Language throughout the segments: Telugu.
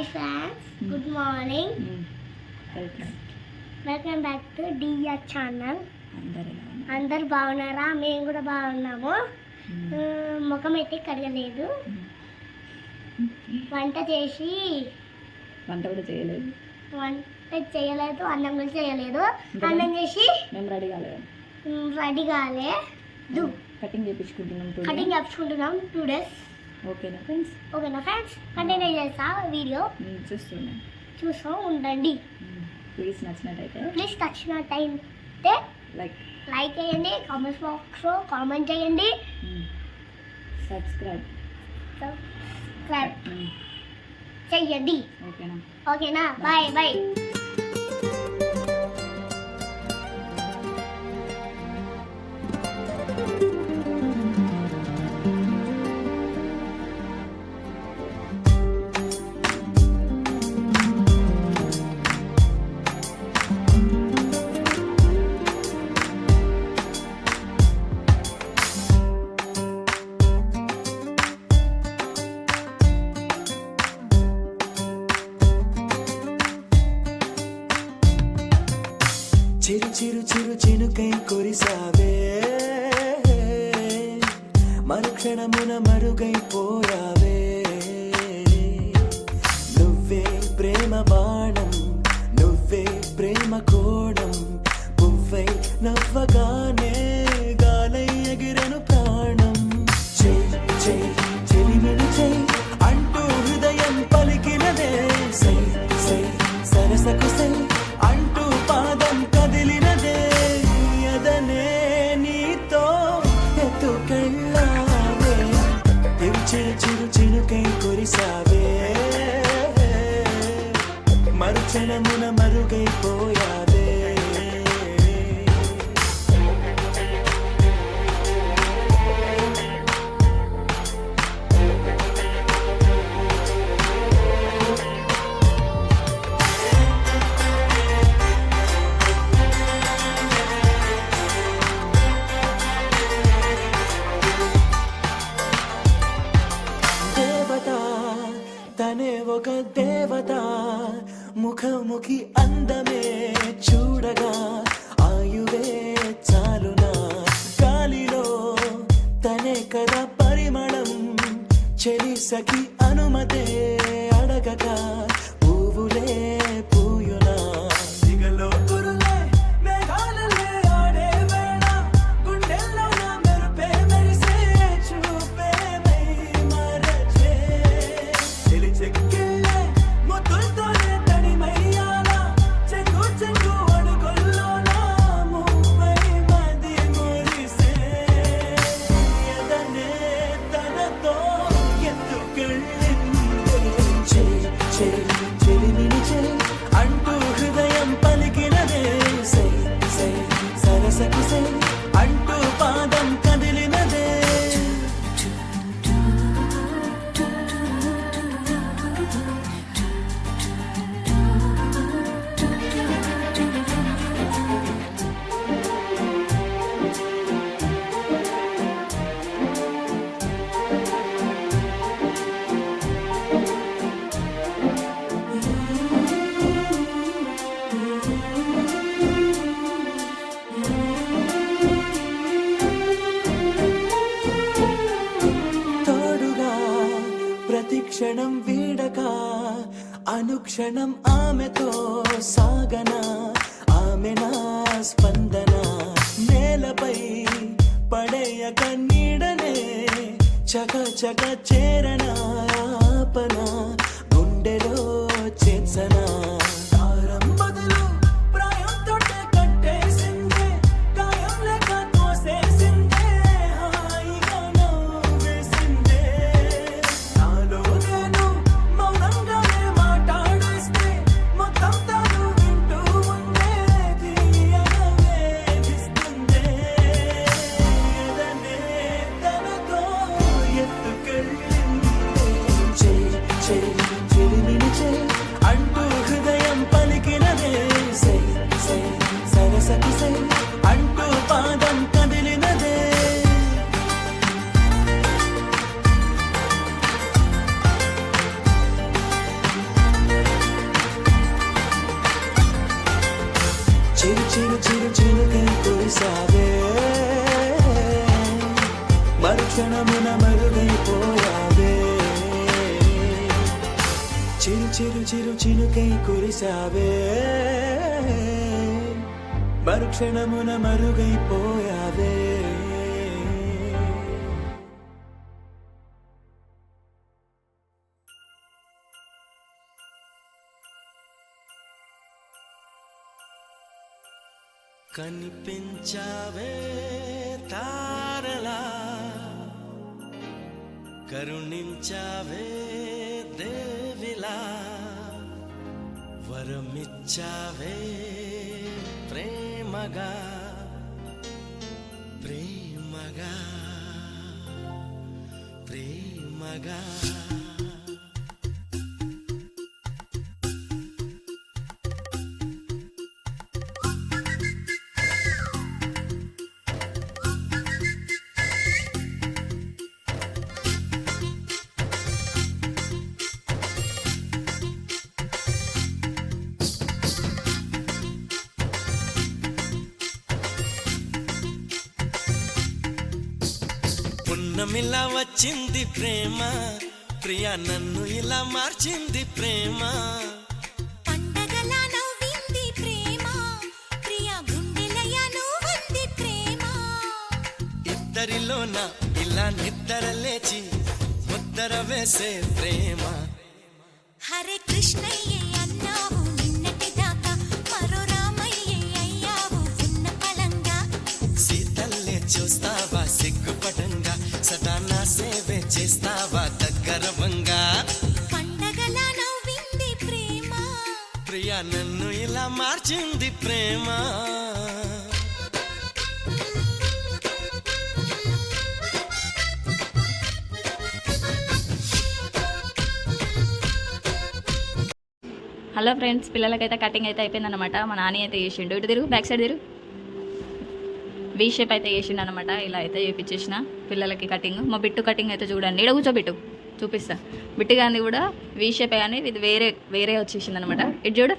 Hi friends good morning welcome welcome back to DR channel అందరు బాగున్నారా? మేము కూడా బాగున్నాము. ఆ, ముఖం అయితే కడగలేదు. వంట చేసి వంట కూడా చేయలేదు. వంట చేయలేదు అన్నం కూడా చేయలేదు. అన్నం చేసి మేము రెడీ కాలేదు. రెడీ కాలే. కటింగ్ చేయించుకుంటున్నాం. కటింగ్ చెప్పుకుంటున్నాం టూ డేస్ ఓకేనా ఫ్రెండ్స్? ఓకేనా ఫ్రెండ్స్? కంటిన్యూ చేస్తా? వీడియో? చూస్తున్నాం. చూస్తూ ఉండండి. ప్లీజ్ నచ్చినట్టయితే ప్లీజ్ నచ్చినట్టయితే లైక్ లైక్ చేయండి కామెంట్స్ బాక్స్లో కామెంట్ చేయండి. సబ్స్క్రైబ్ సబ్స్క్రైబ్ చెయ్యండి ఓకేనా? ఓకేనా? బాయ్ బాయ్ చిరు చిరు చిరు చినుకై కురిసావే. మరుక్షణమున మరుగైపోయావే నువ్వే ప్రేమ బాణం నువ్వే ప్రేమ కోణం పువ్వై నవ్వగానే ముఖి అందమే చూడగా ఆయువే చాలునా? గాలిలో తనే కదా పరిమళం. చెలి సఖి అనుమతే అడగక పువ్వులే పూయునా? దిగలో అనుక్షణం ఆమెతో సాగన? ఆమె నా స్పందన నేలపై పడేయక నీడనే చక చక చే కురిసావే మరుక్షణమున మరుగైపోయావే. చిరు చిరు చిరు చినుకై కురిసావే మరుక్షణమున మరుగైపోయావే. కనిపించావే తారలా. కరుణించావే దేవిలా. వరమిచ్చావే ప్రేమగా. ప్రేమగా. ప్రేమగా. పున్నమిలా వచ్చింది ప్రేమ. ప్రియా నన్ను ఇలా మార్చింది ప్రేమ. ఇద్దరిలోన ఇలా నిద్ర లేచి ముద్దర వేసే ప్రేమ. హరే కృష్ణయ్య అన్నావు నిన్నటి దాకా మరో రామయ్య అయ్యావు. ఉన్న పలంగా సీతల్లే చూస్తావా ఇలా ప్రేమ. హలో ఫ్రెండ్స్ పిల్లలకైతే కటింగ్ అయితే అయిపోయిందన్నమాట. మా నాని అయితే చేసిండు. ఇటు తిరుగు బ్యాక్ సైడ్ తిరుగు. వీ షేప్ అయితే చేసిండు అనమాట ఇలా అయితే చేపించేసిన పిల్లలకి కటింగ్ మా బిట్టు కటింగ్ అయితే చూడండి. ఇక్కడ కూర్చోబెట్టు చూపిస్తా. బిట్టు కానీ కూడా వీ షేప్ కానీ ఇది వేరే వేరే వచ్చేసింది అనమాట ఇటు చూడు.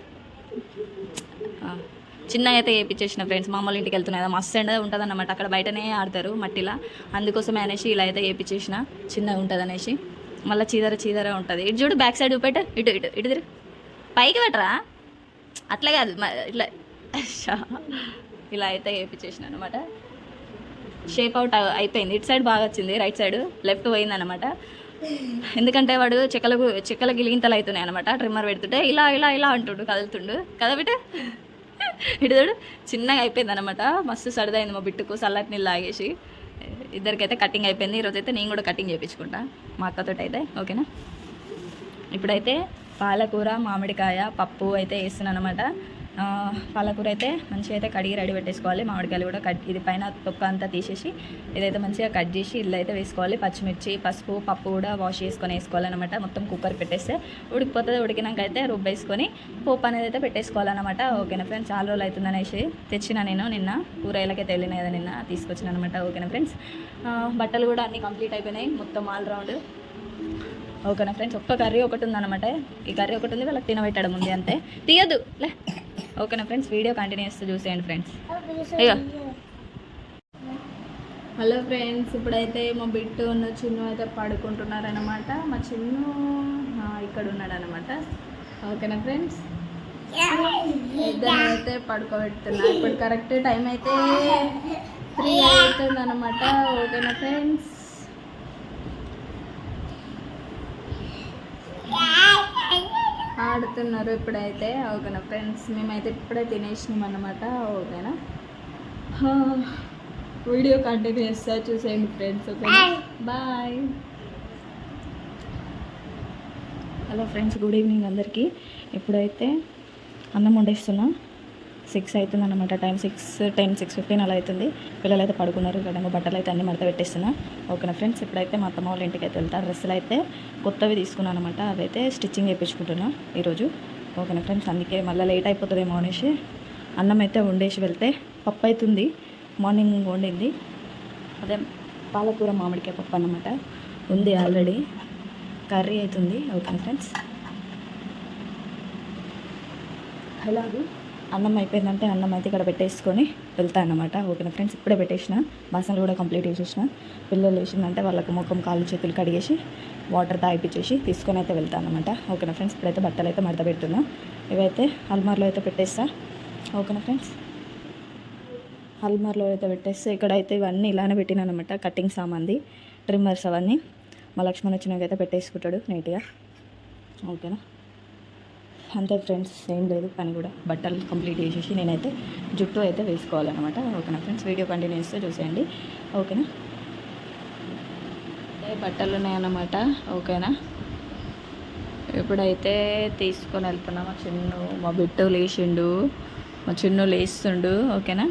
చిన్నగా అయితే వేయించేసిన ఫ్రెండ్స్ మామూలు ఇంటికి వెళ్తున్నాయి కదా మస్తు ఎండ ఉంటుంది అనమాట అక్కడ బయటనే ఆడతారు మట్టిలా. అందుకోసమే అనేసి ఇలా అయితే వేయించేసిన. చిన్నగా ఉంటుంది అనేసి మళ్ళీ చీదర చీదర ఉంటుంది. ఇటు చూడు బ్యాక్ సైడ్ పెట్ట ఇటు ఇటు ఇటు తిరు పైకి పెట్టరా. అట్లా కాదు. ఇట్లా. ఇలా అయితే వేయించేసిన అనమాట షేప్ అవుట్ అయిపోయింది. ఇటు సైడ్ బాగా వచ్చింది. రైట్ సైడ్ లెఫ్ట్ పోయింది అనమాట ఎందుకంటే వాడు చెక్కలకు చెక్కల గిలిగింతలు అవుతున్నాయి అనమాట ట్రిమ్మర్ పెడుతుంటే ఇలా ఇలా ఇలా అంటుండు కదులుతుండు. కదా ఇటు చూడు చిన్నగా అయిపోయింది అనమాట మస్తు సరదైంది మా బిట్టుకు చల్లటి నీళ్ళు లాగేసి ఇద్దరికైతే కటింగ్ అయిపోయింది. ఈరోజు అయితే నేను కూడా కటింగ్ చేయించుకుంటా మా అక్కతోటి అయితే ఓకేనా? ఇప్పుడైతే పాలకూర మామిడికాయ పప్పు అయితే వేస్తున్నాను అనమాట పాలకూర అయితే మంచిగా అయితే కడిగి రెడీ పెట్టేసుకోవాలి. మామిడికాయలు కూడా కట్ ఇది పైన తొక్క అంతా తీసేసి ఇదైతే మంచిగా కట్ చేసి ఇల్లు అయితే వేసుకోవాలి. పచ్చిమిర్చి పసుపు పప్పు కూడా వాష్ చేసుకొని వేసుకోవాలన్నమాట. మొత్తం కుక్కర్ పెట్టేస్తే ఉడికిపోతుంది. ఉడికినాక అయితే రుబ్బేసుకొని పోపు అనేది అయితే పెట్టేసుకోవాలన్నమాట. ఓకేనా ఫ్రెండ్స్? చాలా రోజులు అవుతుంది అనేసి తెచ్చిన నేను నిన్న. కూరగాయలకైతే వెళ్ళిన కదా నిన్న తీసుకొచ్చిన అనమాట ఓకేనా ఫ్రెండ్స్? బట్టలు కూడా అన్నీ కంప్లీట్ అయిపోయినాయి. మొత్తం ఆల్ రౌండ్. ఓకేనా ఫ్రెండ్స్? ఒక్క కర్రీ ఒకటి ఉందన్నమాట. ఈ కర్రీ ఒకటి ఉంది. వాళ్ళకి తినబెట్టడం ఉంది అంతే. తీయదు లే. ఓకేనా ఫ్రెండ్స్ వీడియో కంటిన్యూ చేస్తూ చూసేయండి ఫ్రెండ్స్. అయ్యో. హలో ఫ్రెండ్స్ ఇప్పుడైతే మా బిట్టు ఉన్న చిన్ను అయితే పడుకుంటున్నారనమాట మా చిన్ను ఇక్కడ ఉన్నాడు అనమాట ఓకేనా ఫ్రెండ్స్? ఇద్దరు అయితే పడుకోబెడుతున్నా ఇప్పుడు కరెక్ట్ టైం అయితే త్రీ అవుతుంది అనమాట ఓకేనా ఫ్రెండ్స్? ఆడుతున్నారు ఇప్పుడైతే ఓకేనా ఫ్రెండ్స్? మేమైతే ఇప్పుడే తినేసినాం అనమాట ఓకేనా? వీడియో కంటిన్యూ చేస్తా చూసేయండి ఫ్రెండ్స్ ఓకేనా? Bye. Hello friends good evening అందరికీ. ఇప్పుడైతే అన్నం వండేస్తున్నా. సిక్స్ అవుతుంది అనమాట time six ten six fifteen అలా అవుతుంది. పిల్లలు అయితే పడుకున్నారు ఇక్కడ బట్టలు అయితే అన్ని మడత పెట్టేస్తున్నా. ఓకేనా ఫ్రెండ్స్? ఇప్పుడైతే మా అత్తమ్మ వాళ్ళ ఇంటికి అయితే వెళ్తా. డ్రెస్సులు అయితే కొత్తవి తీసుకున్నాను అనమాట అవి అయితే స్టిచ్చింగ్ వేయించుకుంటున్నా ఈరోజు. ఓకేనా ఫ్రెండ్స్? అందుకే మళ్ళీ లేట్ అయిపోతుందేమో అనేసి అన్నం అయితే వండేసి వెళ్తే పప్పు అవుతుంది మార్నింగ్ వండింది. అదే పాలకూర మామిడికాయ పప్పు అనమాట ఉంది ఆల్రెడీ. కర్రీ అవుతుంది. Okay friends? అలాగే అన్నం అయిపోయిందంటే అన్నం అయితే ఇక్కడ పెట్టేసుకొని వెళ్తాను అనమాట ఓకేనా ఫ్రెండ్స్? ఇప్పుడే పెట్టేసిన. బాసనలు కూడా కంప్లీట్ చేసేసిన. పిల్లలు వేసిందంటే వాళ్ళకి ముఖం కాళ్ళు చేతులు కడిగేసి వాటర్ తాగిపించేసి తీసుకొని అయితే వెళ్తాను అనమాట ఓకేనా ఫ్రెండ్స్? ఇప్పుడైతే బట్టలు అయితే మడత పెడుతున్నా. ఇవైతే అల్మార్లో అయితే పెట్టేస్తా. ఓకేనా ఫ్రెండ్స్? అల్మార్లో అయితే పెట్టేస్తే ఇక్కడైతే ఇవన్నీ ఇలానే పెట్టినాను అనమాట కటింగ్ సామాన్ది ట్రిమ్మర్స్ అవన్నీ. మా లక్ష్మణ్ వచ్చినాకైతే పెట్టేసుకుంటాడు నీట్గా. ఓకేనా? అంతే ఫ్రెండ్స్ ఏం లేదు పని కూడా. బట్టలు కంప్లీట్ చేసేసి నేనైతే జుట్టు అయితే వేసుకోవాలన్నమాట. ఓకేనా ఫ్రెండ్స్? వీడియో కంటిన్యూ చేస్తే చూసేయండి. ఓకేనా? ఏ బట్టలు ఉన్నాయన్నమాట? ఓకేనా? ఇప్పుడైతే తీసుకొని వెళ్తున్నా మా చిన్ను మా బిట్టు లేచిండు మా చిన్ను లేస్తుండు ఓకేనా?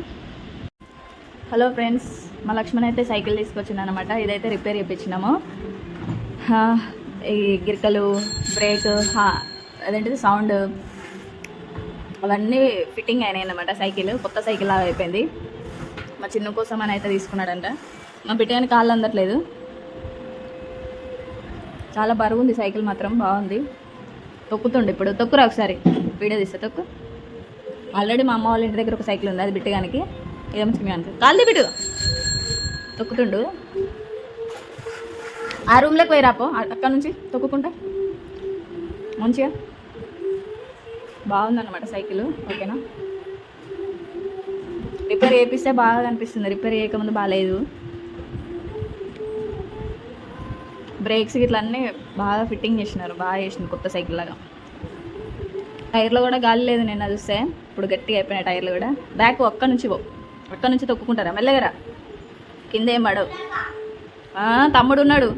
హలో ఫ్రెండ్స్ మా లక్ష్మణ్ అయితే సైకిల్ తీసుకొచ్చింది అనమాట ఇదైతే రిపేర్ చేయించినాము ఈ గిరికలు బ్రేక్ అదేంటిది సౌండ్ అవన్నీ ఫిట్టింగ్ అయినాయి అనమాట సైకిల్ కొత్త సైకిల్ లాగా అయిపోయింది. మా చిన్న కోసం అని అయితే తీసుకున్నాడంట. మా బిడ్డని కాళ్ళు అందట్లేదు. చాలా బరువు ఉంది సైకిల్ మాత్రం బాగుంది. తొక్కుతుండు ఇప్పుడు. తొక్కురా ఒకసారి. వీడియో తీస్తే తొక్కు. ఆల్రెడీ మా అమ్మ వాళ్ళ ఇంటి దగ్గర ఒక సైకిల్ ఉంది అది బిట్టగానికి ఏం చిన్నగానికి కాళ్ళు బిట్టు తొక్కుతుండు. ఆ రూమ్లోకి పోయి రాపో. అక్కడ నుంచి తొక్కుకుంటా. మంచిగా? బాగుందన్నమాట సైకిల్ ఓకేనా? రిపేర్ చేపిస్తే బాగా కనిపిస్తుంది రిపేర్ చేయకముందు బాగాలేదు బ్రేక్స్ ఇట్లా అన్నీ బాగా ఫిట్టింగ్ చేసినారు. బాగా చేసింది కొత్త సైకిల్ లాగా. టైర్లో కూడా గాలి లేదు నేను చూస్తే. ఇప్పుడు గట్టిగా అయిపోయినాయి టైర్లు కూడా. బ్యాక్ ఒక్క నుంచి పో. ఒక్క నుంచి తొక్కుకుంటారా? మెల్లగరా కింద ఏం పడవు. తమ్ముడు ఉన్నాడు.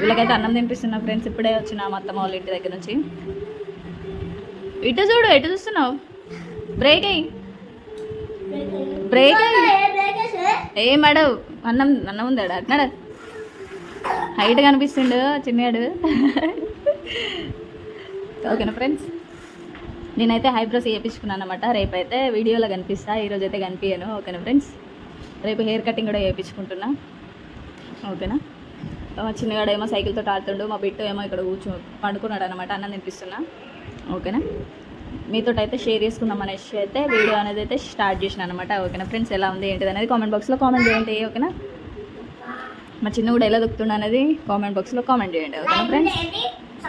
వీళ్ళకైతే అన్నం తినిపిస్తున్నా ఫ్రెండ్స్ ఇప్పుడే వచ్చిన మా అత్తమ్మ వాళ్ళ ఇంటి దగ్గర నుంచి. ఇటు చూడు ఎటు చూస్తున్నావు? బ్రేక్ అయ్యి. బ్రేక్ అయ్యి. ఏ మేడం అన్నం అన్నం ఉందాడు అట్నాడు హైట్ కనిపిస్తుండు చిన్నాడు. ఓకేనా ఫ్రెండ్స్ నేనైతే హైబ్రోస్ చేయించుకున్నాను అనమాట రేపైతే వీడియోలో కనిపిస్తా ఈరోజు అయితే కనిపించాను ఓకేనా ఫ్రెండ్స్ రేపు హెయిర్ కటింగ్ కూడా చేయించుకుంటున్నా ఓకేనా మా చిన్నగాడు ఏమో సైకిల్తో ఆడుతుండు మా బిట్టు ఏమో ఇక్కడ కూర్చో పండుకున్నాడు అనమాట అన్నం తినిపిస్తున్నా. ఓకేనా? మీతో అయితే షేర్ చేసుకుందాం అనేసి అయితే వీడియో అనేది అయితే స్టార్ట్ చేసిన అనమాట ఓకేనా? ఫ్రెండ్స్ ఎలా ఉంది ఏంటిది అనేది కామెంట్ బాక్స్లో కామెంట్ చేయండి ఓకేనా? మా చిన్న కూడా ఎలా దొక్కుతుండ అనేది కామెంట్ బాక్స్లో కామెంట్ చేయండి ఓకేనా ఫ్రెండ్స్?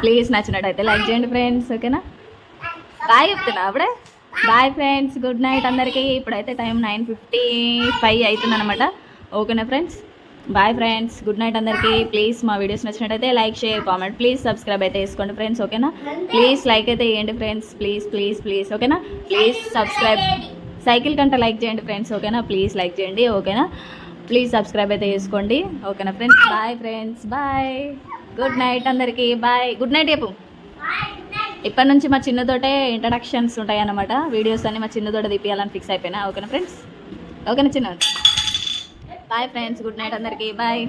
ప్లీజ్ నచ్చినట్టయితే లైక్ చేయండి ఫ్రెండ్స్ ఓకేనా? బాయ్ చెప్తున్నా అప్పుడే? బాయ్ ఫ్రెండ్స్ గుడ్ నైట్ అందరికీ. ఇప్పుడైతే టైం నైన్ ఫిఫ్టీ ఫైవ్ అవుతుంది అనమాట ఓకేనా friends? Bye friends good night అందరికీ. ప్లీజ్ మా వీడియోస్ నచ్చినట్టయితే like share comment please subscribe అయితే వేసుకోండి ఫ్రెండ్స్ ఓకేనా ప్లీజ్ లైక్ అయితే వేయండి ఫ్రెండ్స్ ప్లీజ్ ప్లీజ్ ప్లీజ్ ఓకేనా ప్లీజ్ సబ్స్క్రైబ్ సైకిల్ కంటే లైక్ చేయండి ఫ్రెండ్స్ ఓకేనా ప్లీజ్ లైక్ చేయండి. ఓకేనా ప్లీజ్ సబ్స్క్రైబ్ అయితే చేసుకోండి ఓకేనా friends bye friends bye good night అందరికీ. బాయ్ గుడ్ నైట్ చెప్పు. ఇప్పటి నుంచి మా చిన్నతోటే ఇంట్రడక్షన్స్ ఉంటాయి అన్నమాట వీడియోస్ అన్ని మా చిన్నతోట తీపియాలని ఫిక్స్ అయిపోయినా. ఓకేనా ఫ్రెండ్స్ ఓకేనా చిన్న బాయ్ ఫ్రెండ్స్ గుడ్ నైట్ అందరికీ. బాయ్